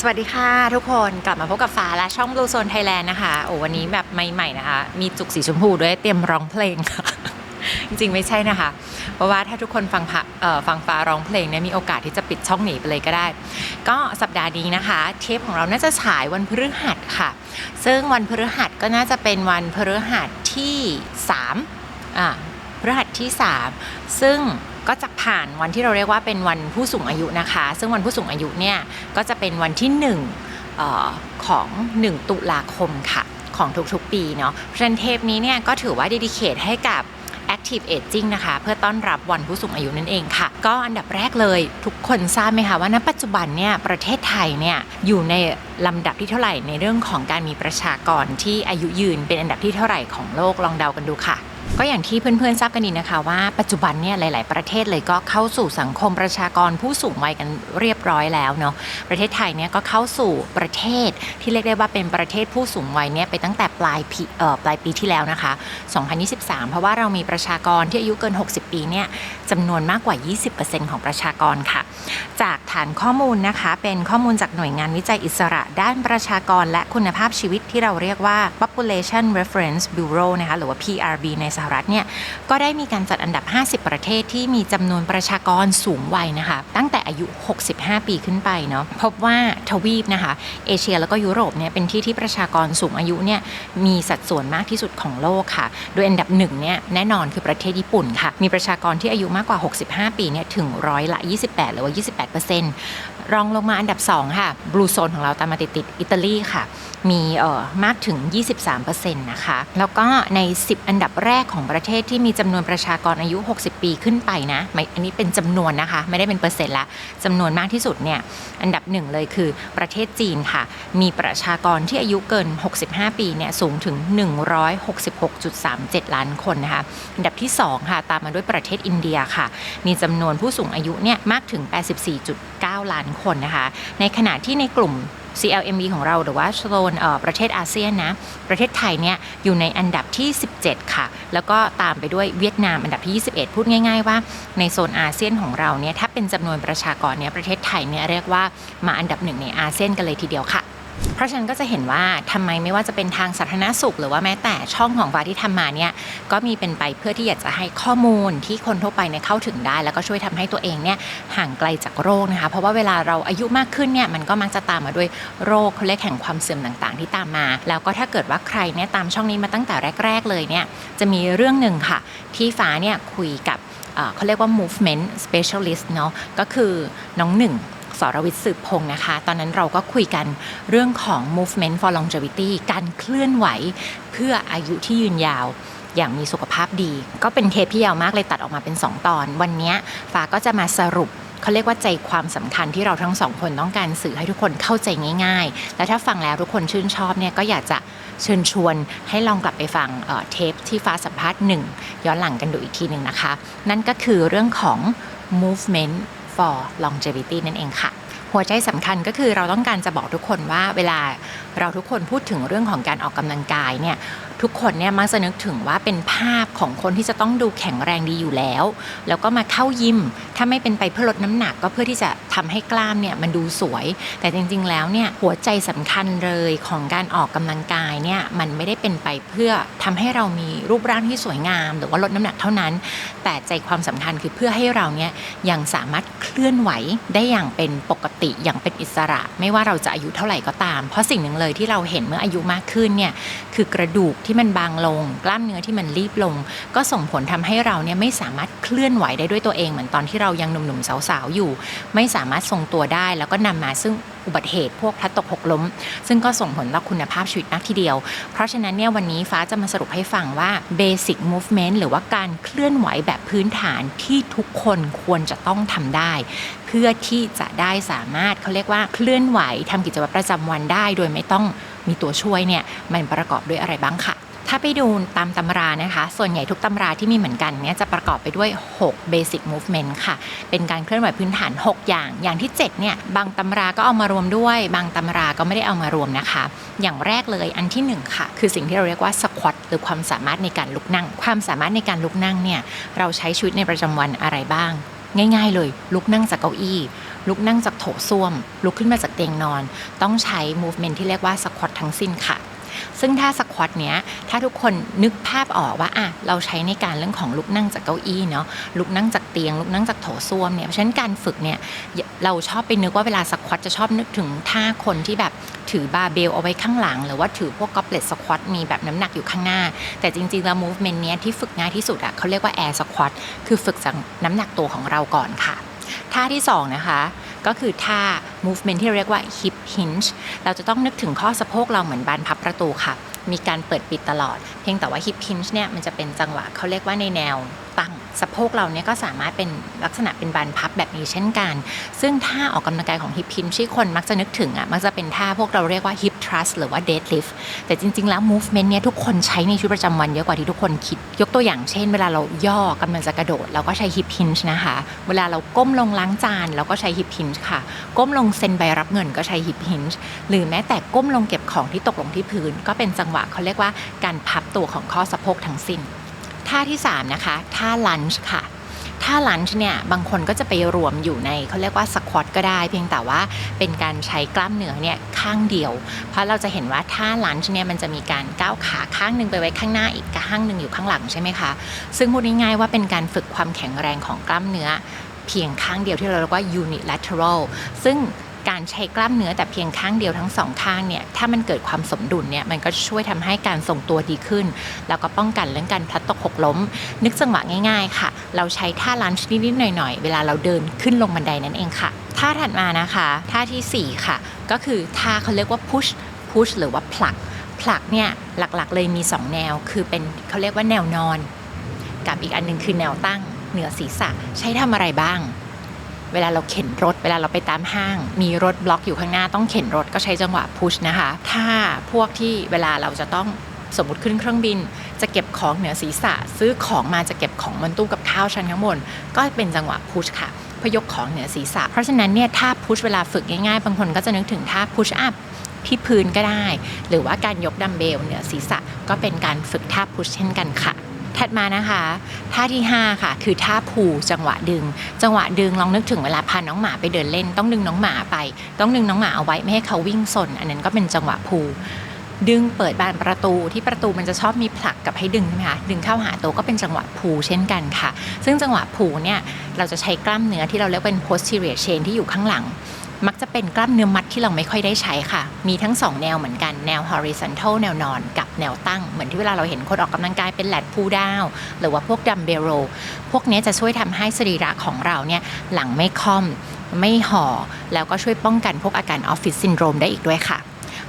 สวัสดีค่ะทุกคนกลับมาพบกับฟ้าและช่อง Blue Zone Thailand นะคะโอ้วันนี้แบบใหม่ๆนะคะ มีจุกสีชมพูด้วยเตรียมร้องเพลงค่ะ จริงๆไม่ใช่นะคะ เพราะว่าถ้าทุกคนฟังพะเอ่อฟังฟ้าร้องเพลงเนี่ยมีโอกาสที่จะปิดช่องหนีไปเลยก็ได้ ก็สัปดาห์นี้นะคะ เทปของเราน่าจะฉายวันพฤหัสค่ะ ซึ่งวันพฤหัสก็น่าจะเป็นวันพฤหัสที่3อ่าพฤหัสที่ 3 ซึ่ง ก็จะผ่านวันที่เราเรียกว่าเป็นวันผู้สูงอายุนะคะ ซึ่งวันผู้สูงอายุเนี่ยก็จะเป็นวันที่1ออของ 1 ตุลาคมค่ะของทุกๆปีเนาะเพราะฉะนั้นเทปนี้เนี่ยก็ถือว่าด d ดิเคทให้กับ Active Aging นะคะ เพื่อต้อนรับวันผู้สูงอายุนั่นเองค่ะ ก็อันดับแรกเลยทุกคนทราบไหมคะ ว่าณปัจจุบันเนี่ยประเทศไทยเนี่ยอยู่ในลำดับที่เท่าไหร่ในเรื่องของการมีประชากรที่อายุยืนเป็นอันดับที่เท่าไหร่ของโลกลองเดากันดูค่ะ ก็อย่างที่เพื่อนๆทราบกันดีนะคะว่าปัจจุบันเนี่ยหลาย ๆ ประเทศเลยก็เข้าสู่สังคมประชากรผู้สูงวัยกันเรียบร้อยแล้วเนาะประเทศไทยเนี่ยก็เข้าสู่ประเทศที่เรียกได้ว่าเป็นประเทศผู้สูงวัยเนี่ยไปตั้งแต่ปลายปีปลายปีที่แล้วนะคะ 2023 เพราะว่าเรามีประชากรที่อายุเกิน 60 ปีเนี่ยจำนวนมากกว่า 20%ของประชากรค่ะ จากฐานข้อมูลนะคะเป็นข้อมูลจากหน่วยงานวิจัยอิสระ ด้านประชากรและคุณภาพชีวิตที่เราเรียกว่า Population Reference Bureau นะคะหรือว่า PRB ในสหรัฐเนี่ยก็ได้มีการจัดอันดับ 50 ประเทศที่มีจำนวนประชากรสูงวัยนะคะตั้งแต่อายุ 65 ปีขึ้นไปเนาะพบว่าทวีปนะคะเอเชียแล้วก็ยุโรปเนี่ยเป็นที่ที่ประชากรสูงอายุเนี่ยมีสัดส่วนมากที่สุดของโลกค่ะ โดยอันดับหนึ่งเนี่ยแน่นอนคือประเทศญี่ปุ่นค่ะ มีประชากรที่อายุมากกว่า 65 ปีเนี่ยถึงร้อยละ 28 หรือว่า 28%รองลงมาอันดับ 2 ค่ะบลูโซนของเราตามมาติดๆอิตาลีค่ะ มีเอ่อมากถึง 23%นะคะ แล้วก็ใน 10 อันดับแรกของของประเทศที่มีจำนวนประชากรอายุ 60 ปีขึ้นไปนะอันนี้เป็นจำนวนนะคะ ไม่ได้เป็นเปอร์เซ็นต์ละจำนวนมากที่สุดเนี่ยอันดับหนึ่งเลยคือประเทศจีนค่ะ มีประชากรที่อายุเกิน 65 ปีเนี่ยสูงถึง 166.37 ล้านคนนะคะอันดับที่ 2 ค่ะ ตามมาด้วยประเทศอินเดียค่ะ มีจำนวนผู้สูงอายุเนี่ยมากถึง 84.9 ล้านคนนะคะ ในขณะที่ในกลุ่ม CLME ของเราหรือว่าโซนประเทศอาเซียนนะ ประเทศไทยเนี่ยอยู่ในอันดับที่ 17 ค่ะ แล้วก็ตามไปด้วยเวียดนามอันดับที่ 21 พูดง่าย ๆ ว่าในโซนอาเซียนของเราเนี่ยถ้าเป็นจำนวนประชากรเนี่ยประเทศไทยเนี่ยเรียกว่ามาอันดับหนึ่งในอาเซียนกันเลยทีเดียวค่ะ เพราะฉะนั้นก็จะเห็นว่าทำไมไม่ว่าจะเป็นทางสาธารณสุข หรือว่าแม้แต่ช่องของฟ้าที่ทำมาเนี่ยก็มีเป็นไปเพื่อที่อยากจะให้ข้อมูลที่คนทั่วไปเนี่ยเข้าถึงได้ แล้วก็ช่วยทำให้ตัวเองเนี่ยห่างไกลจากโรคนะคะเพราะว่าเวลาเราอายุมากขึ้นเนี่ยมันก็มักจะตามมาด้วยโรคเขาเรียกแห่งความเสื่อมต่างๆ ที่ตามมา แล้วก็ถ้าเกิดว่าใครเนี่ยตามช่องนี้มาตั้งแต่แรก ๆ เลยเนี่ยจะมีเรื่องหนึ่งค่ะ ที่ฟ้าเนี่ยคุยกับเขาเรียกว่า movement specialist เนาะก็คือน้องหนึ่ง สรวิทย์สืบพงศ์นะคะ ตอนนั้นเราก็คุยกันเรื่องของ movement for longevity การเคลื่อนไหวเพื่ออายุที่ยืนยาวอย่างมีสุขภาพดี ก็เป็นเทปที่ยาวมากเลยตัดออกมาเป็น 2 ตอน วันนี้ฟ้าก็จะมาสรุปเขาเรียกว่าใจความสำคัญที่เราทั้งสองคนต้องการสื่อให้ทุกคนเข้าใจง่าย ๆ และถ้าฟังแล้วทุกคนชื่นชอบเนี่ยก็อยากจะเชิญชวนให้ลองกลับไปฟังเเทปที่ฟ้าสัมภาษณ์หนึ่งย้อนหลังกันดูอีกทีหนึ่งนะคะ นั่นก็คือเรื่องของ movement for longevity นั่นเองค่ะ หัวใจสำคัญก็คือเราต้องการจะบอกทุกคนว่าเวลาเราทุกคนพูดถึงเรื่องของการออกกำลังกายเนี่ยทุกคนเนี่ยมักจะนึกถึงว่าเป็นภาพของคนที่จะต้องดูแข็งแรงดีอยู่แล้ว แล้วก็มาเข้ายิมถ้าไม่เป็นไปเพื่อลดน้ำหนักก็เพื่อที่จะทำให้กล้ามเนี่ยมันดูสวย แต่จริงๆแล้วเนี่ยหัวใจสำคัญเลยของการออกกำลังกายเนี่ยมันไม่ได้เป็นไปเพื่อทำให้เรามีรูปร่างที่สวยงาม หรือว่าลดน้ำหนักเท่านั้น แต่ใจความสำคัญคือเพื่อให้เราเนี่ยยังสามารถเคลื่อนไหวได้อย่างเป็นปกติอย่างเป็นอิสระ ไม่ว่าเราจะอายุเท่าไหร่ก็ตาม เพราะสิ่งหนึ่งเลยที่เราเห็นเมื่ออายุมากขึ้นเนี่ยคือกระดูกที่มันบางลง กล้ามเนื้อที่มันรีบลง ก็ส่งผลทำให้เราเนี่ยไม่สามารถเคลื่อนไหวได้ด้วยตัวเองเหมือนตอนที่เรายังหนุ่มๆสาวๆอยู่ ไม่สามารถทรงตัวได้แล้วก็นำมาซึ่ง อุบัติเหตุ พวกพลัดตกหกล้ม ซึ่งก็ส่งผลต่อคุณภาพชีวิตมากทีเดียว เพราะฉะนั้นเนี่ยวันนี้ฟ้าจะมาสรุปให้ฟังว่า basic movement หรือว่าการเคลื่อนไหวแบบพื้นฐานที่ทุกคนควรจะต้องทำได้ เพื่อที่จะได้สามารถเขาเรียกว่าเคลื่อนไหวทำกิจวัตรประจำวันได้ โดยไม่ต้องมีตัวช่วยเนี่ยมันประกอบด้วยอะไรบ้างค่ะ ถ้าไปดูตามตำรานะคะ ส่วนใหญ่ทุกตำราที่มีเหมือนกันเนี่ยจะประกอบไปด้วย 6 basic movement ค่ะ เป็นการเคลื่อนไหวพื้นฐาน 6 อย่าง อย่างที่ 7 เนี่ย บางตำราก็เอามารวมด้วย บางตำราก็ไม่ได้เอามารวมนะคะ อย่างแรกเลยอันที่ 1 ค่ะ คือสิ่งที่เราเรียกว่า squat หรือความสามารถในการลุกนั่ง ความสามารถในการลุกนั่งเนี่ย เราใช้ชีวิตในประจำวันอะไรบ้าง ง่าย ๆ เลย ลุกนั่งจากเก้าอี้ลุกนั่งจากโถส้วม ลุกขึ้นมาจากเตียงนอน ต้องใช้ movement ที่เรียกว่าสควอตทั้งสิ้นค่ะ ซึ่งท่าสควอตเนี้ยถ้าทุกคนนึกภาพออกว่าอะเราใช้ในการเรื่องของลุกนั่งจากเก้าอี้เนาะลุกนั่งจากเตียงลุกนั่งจากโถส้วมเนี่ยเพราะฉะนั้นการฝึกเนี่ยเราชอบไปนึกว่าเวลาสควอตจะชอบนึกถึงท่าคนที่แบบถือบาร์เบลเอาไว้ข้างหลัง หรือว่าถือพวกกอบเลตสควอตมีแบบน้ำหนักอยู่ข้างหน้า แต่จริงๆแล้ว movement เนี้ยที่ฝึกง่ายที่สุดอะเขาเรียกว่า air squat คือฝึกจากน้ำหนักตัวของเราก่อนค่ะท่าที่สองนะคะ ก็คือท่า movement ที่เรียกว่า hip hinge เราจะต้องนึกถึงข้อสะโพกเราเหมือนบานพับประตูค่ะ มีการเปิดปิดตลอด เพียงแต่ว่า hip hinge เนี่ยมันจะเป็นจังหวะเขาเรียกว่าในแนวตั้งสะโพกเราเนี่ยก็สามารถเป็นลักษณะเป็นบานพับแบบนี้เช่นกัน ซึ่งท่าออกกำลังกายของ hip hinge ที่คนมักจะนึกถึงอะมักจะเป็นท่าพวกเราเรียกว่า hip thrust หรือว่า deadlift แต่จริง ๆ แล้ว movement เนี่ยทุกคนใช้ในชีวิตประจำวันเยอะกว่าที่ทุกคนคิด ยกตัวอย่างเช่น เวลาเราย่อกำลังจะกระโดด เราก็ใช้ hip hinge นะคะ เวลาเราก้มลงล้างจานเราก็ใช้ hip hinge ค่ะ ก้มลงเซ็นใบรับเงินก็ใช้ hip hinge หรือแม้แต่ก้มลงเก็บของที่ตกลงที่พื้นก็เป็นจังหวะเขาเรียกว่าการพับตัวของข้อสะโพกทั้งสิ้น ท่าที่ 3 นะคะท่า lunge ค่ะท่าลันช์เนี่ยบางคนก็จะไปรวมอยู่ในเขาเรียกว่าสควอตก็ได้ เพียงแต่ว่าเป็นการใช้กล้ามเนื้อเนี่ยข้างเดียว เพราะเราจะเห็นว่าท่าลันช์เนี่ยมันจะมีการก้าวขาข้างหนึ่งไปไว้ข้างหน้าอีกข้างหนึ่งอยู่ข้างหลังใช่ไหมคะ ซึ่งพูดง่ายๆว่าเป็นการฝึกความแข็งแรงของกล้ามเนื้อ เพียงข้างเดียวที่เราเรียกว่า unilateral ซึ่ง การใช้กล้ามเนื้อแต่เพียงข้างเดียวทั้งสองข้างเนี่ยถ้ามันเกิดความสมดุลเนี่ยมันก็ช่วยทำให้การทรงตัวดีขึ้น แล้วก็ป้องกันเรื่องการพลัดตกหกล้ม นึกจังหวะง่ายๆค่ะ เราใช้ท่าลันช์นิดๆหน่อยๆ เวลาเราเดินขึ้นลงบันไดนั่นเองค่ะท่าถัดมานะคะท่าทีสี่4 ค่ะ ก็คือท่าเขาเรียกว่า push push หรือว่าผลักผลักเนี่ยหลักๆเลยมี 2 แนว คือเป็นเขาเรียกว่าแนวนอน กับอีกอันหนึงคือแนวตั้งเหนือศีรษะใช้ทำอะไรบ้าง เวลาเราเข็นรถ เวลาเราไปตามห้าง มีรถบล็อกอยู่ข้างหน้าต้องเข็นรถก็ใช้จังหวะพุชนะคะ ถ้าพวกที่เวลาเราจะต้องสมมติขึ้นเครื่องบิน จะเก็บของเหนือศีรษะ ซื้อของมาจะเก็บของบนตู้กับข้าวชั้นข้างบนก็เป็นจังหวะพุชค่ะพยกของเหนือศีรษะ เพราะฉะนั้นเนี่ยท่าพุชเวลาฝึกง่ายๆ บางคนก็จะนึกถึงท่าพุชอัพที่พื้นก็ได้ หรือว่าการยกดัมเบลเหนือศีรษะก็เป็นการฝึกท่าพุชเช่นกันค่ะ ถัดมานะคะท่าที่ 5 ค่ะ คือท่าพูจังหวะดึง จังหวะดึงลองนึกถึงเวลาพาน้องหมาไปเดินเล่น ต้องดึงน้องหมาไป ต้องดึงน้องหมาเอาไว้ไม่ให้เขาวิ่งซนอันนั้นก็เป็นจังหวะพูดึงเปิดบานประตูที่ประตูมันจะชอบมีผลักกับให้ดึงใช่ไหมคะดึงเข้าหาตัวก็เป็นจังหวะพูเช่นกันค่ะ ซึ่งจังหวะพูเนี่ยเราจะใช้กล้ามเนื้อที่เราเรียกเป็น posterior chain ที่อยู่ข้างหลัง มักจะเป็นกล้ามเนื้อมัดที่เราไม่ค่อยได้ใช้ค่ะ มีทั้ง 2 แนวเหมือนกันแนว horizontal แนวนอนกับแนวตั้ง เหมือนที่เวลาเราเห็นคนออกกำลังกายเป็นแลดพูดาว หรือว่าพวกดัมเบลโรพวกนี้จะช่วยทำให้สรีระของเราเนี่ยหลังไม่ค่อม ไม่ห่อ แล้วก็ช่วยป้องกันพวกอาการออฟฟิศซินโดรมได้อีกด้วยค่ะ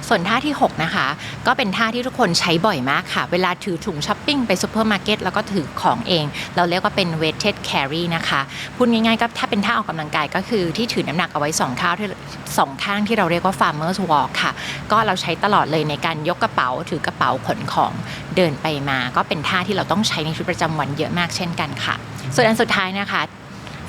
ส่วนท่าที่ 6 นะคะ ก็เป็นท่าที่ทุกคนใช้บ่อยมากค่ะ เวลาถือถุงช้อปปิ้งไปซูเปอร์มาร์เก็ตแล้วก็ถือของเอง เราเรียกว่าเป็น weighted carry นะคะ พูดง่ายๆก็ถ้าเป็นท่าออกกำลังกายก็คือที่ถือน้ำหนักเอาไว้สองข้างที่สองข้างที่เราเรียกว่า farmers walk ค่ะ ก็เราใช้ตลอดเลยในการยกกระเป๋าถือกระเป๋าขนของเดินไปมา ก็เป็นท่าที่เราต้องใช้ในชีวิตประจำวันเยอะมากเช่นกันค่ะ ส่วนอันสุดท้ายนะคะ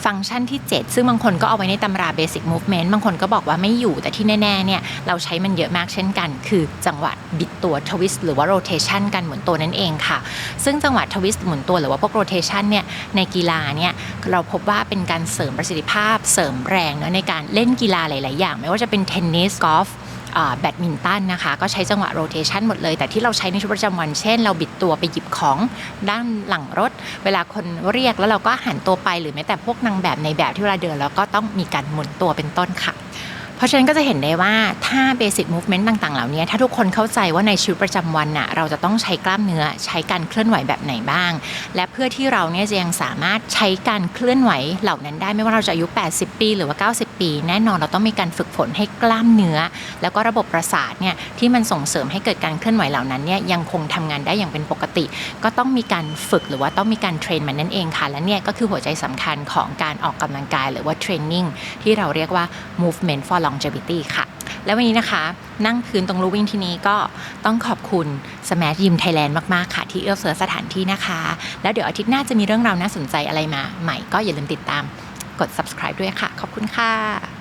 ฟังก์ชันที่ 7 ซึ่งบางคนก็เอาไว้ในตำรา Basic Movement บางคนก็บอกว่าไม่อยู่แต่ที่แน่ๆเนี่ยเราใช้มันเยอะมากเช่นกัน คือจังหวะบิดตัวทวิสต์หรือว่า rotation กันหมุนตัวนั่นเองค่ะ ซึ่งจังหวะทวิสต์หมุนตัวหรือว่าพวก rotation เนี่ยในกีฬาเนี่ยเราพบว่าเป็นการเสริมประสิทธิภาพ เสริมแรงเนอะในการเล่นกีฬาหลาย ๆ อย่าง ไม่ว่าจะเป็นเทนนิสกอล์ฟ แบดมินตันนะคะ ก็ใช้จังหวะโรเตชันหมดเลย แต่ที่เราใช้ในชีวิตประจำวันเช่น เราบิดตัวไปหยิบของด้านหลังรถ เวลาคนเรียกแล้วเราก็หันตัวไปหรือแม้แต่พวกนางแบบในแบบที่เวลาเดินแล้วก็ต้องมีการหมุนตัวเป็นต้นค่ะ เพราะฉะนั้นก็จะเห็นได้ว่าถ้าเบสิ c มูฟเมนต์ต่างๆ เหล่านี้ถ้าทุกคนเข้าใจว่าในชีวิตประจำวันน่ะเราจะต้องใช้กล้ามเนื้อใช้การเคลื่อนไหวแบบไหนบ้าง และเพื่อที่เราเนี่ยจะยังสามารถใช้การเคลื่อนไหวเหล่านั้นได้ไม่ว่าเราจะอายุ 80 ปี หรือว่า 90 ปี แน่นอนเราต้องมีการฝึกฝนให้กล้ามเนื้อ แล้วก็ระบบประสาทเนี่ยที่มันส่งเสริมให้เกิดการเคลื่อนไหวเหล่านั้นเนี่ยยังคงทำงานได้อย่างเป็นปกติ ก็ต้องมีการฝึกหรือว่าต้องมีการเทรนมันนั่นเองค่ะและเนี่ยก็คือหัวใจสำคัญของการออกกำลังกาย หรือว่าเทรนนิ่งที่เราเรียกว่า movement for longevity ค่ะ แล้ววันนี้นะคะ นั่งพื้นตรงรูวิ่งที่นี้ก็ต้องขอบคุณ Smash Gym Thailand มาก ๆ ค่ะ ที่เอื้อเฟื้อสถานที่นะคะ แล้วเดี๋ยวอาทิตย์หน้าจะมีเรื่องราวน่าสนใจอะไรมา ใหม่ก็อย่าลืมติดตามกด subscribe ด้วยค่ะ ขอบคุณค่ะ